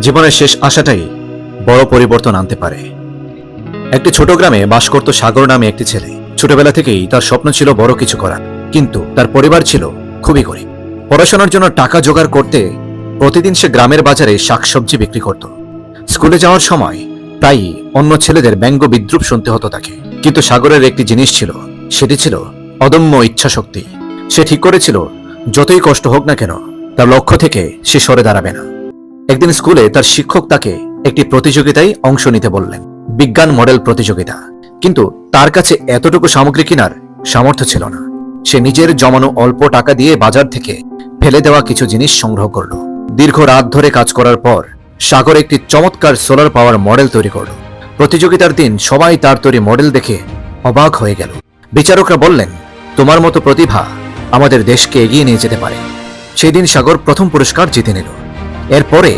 জীবনের শেষ আশাটাই বড় পরিবর্তন আনতে পারে। একটি ছোট গ্রামে বাস করত সাগর নামে একটি ছেলে। ছোটবেলা থেকেই তার স্বপ্ন ছিল বড় কিছু করার। কিন্তু তার পরিবার ছিল খুবই গরিব। পড়াশোনার জন্য টাকা জোগাড় করতে প্রতিদিন সে গ্রামের বাজারে শাকসবজি বিক্রি করত। স্কুলে যাওয়ার সময় প্রায়ই অন্য ছেলেদের ব্যঙ্গ বিদ্রুপ শুনতে হতো তাকে। কিন্তু সাগরের একটি জিনিস ছিল, সেটি ছিল অদম্য ইচ্ছাশক্তি। সে ঠিক করেছিল, যতই কষ্ট হোক না কেন, তার লক্ষ্য থেকে সে সরে দাঁড়াবে না। একদিন স্কুলে তার শিক্ষক তাকে একটি প্রতিযোগিতায় অংশ নিতে বললেন। বিজ্ঞান মডেল প্রতিযোগিতা। কিন্তু তার কাছে এতটুকু সামগ্রী কেনার সামর্থ্য ছিল না। সে নিজের জমানো অল্প টাকা দিয়ে বাজার থেকে ফেলে দেওয়া কিছু জিনিস সংগ্রহ করল। দীর্ঘ রাত ধরে কাজ করার পর সাগর একটি চমৎকার সোলার পাওয়ার মডেল তৈরি করল। প্রতিযোগিতার দিন সবাই তার তৈরি মডেল দেখে অবাক হয়ে গেল। বিচারকরা বললেন, তোমার মতো প্রতিভা আমাদের দেশকে এগিয়ে নিয়ে যেতে পারে। সেই দিন সাগর প্রথম পুরস্কার জিতে নিল। এরপরে